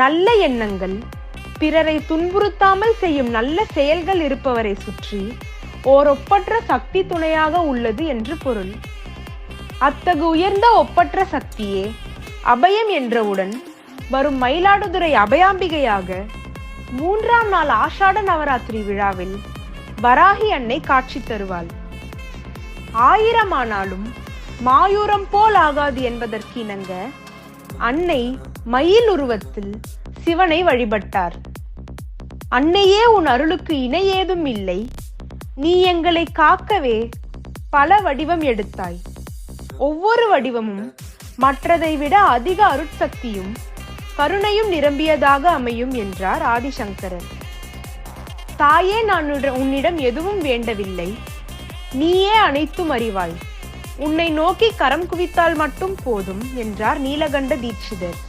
நல்ல எண்ணங்கள் பிறரை துன்புறுத்தாமல் செய்யும் நல்ல செயல்கள் இருப்பவரை சுற்றி ஓர் ஒப்பற்ற சக்தி துணையாக உள்ளது என்று பொருள். அத்தகு உயர்ந்த ஒப்பற்ற சக்தியே அபயம் என்றவுடன் வரும் மயிலாடுதுறை அபயாம்பிகையாக மூன்றாம் நாள் ஆஷாட நவராத்திரி விழாவில் வராகி அன்னை காட்சி தருவாள். ஆயிரமானாலும் மாயூரம் போல் ஆகாது என்பதற்கு இணங்க அன்னை மயில் உருவத்தில் சிவனை வழிபட்டார். அன்னையே உன் அருளுக்கு இணை ஏதும் இல்லை. நீ எங்களை காக்கவே பல வடிவம் எடுத்தாய். ஒவ்வொரு வடிவமும் மற்றதை விட அதிக அருட்சக்தியும் கருணையும் நிரம்பியதாக அமையும் என்றார் ஆதிசங்கரர் தாயே நான் உன்னிடம் எதுவும் வேண்டவில்லை. நீயே அனைத்தும் அறிவாய். உன்னை நோக்கி கரம் குவித்தால் மட்டும் போதும் என்றார் நீலகண்ட தீட்சிதர்.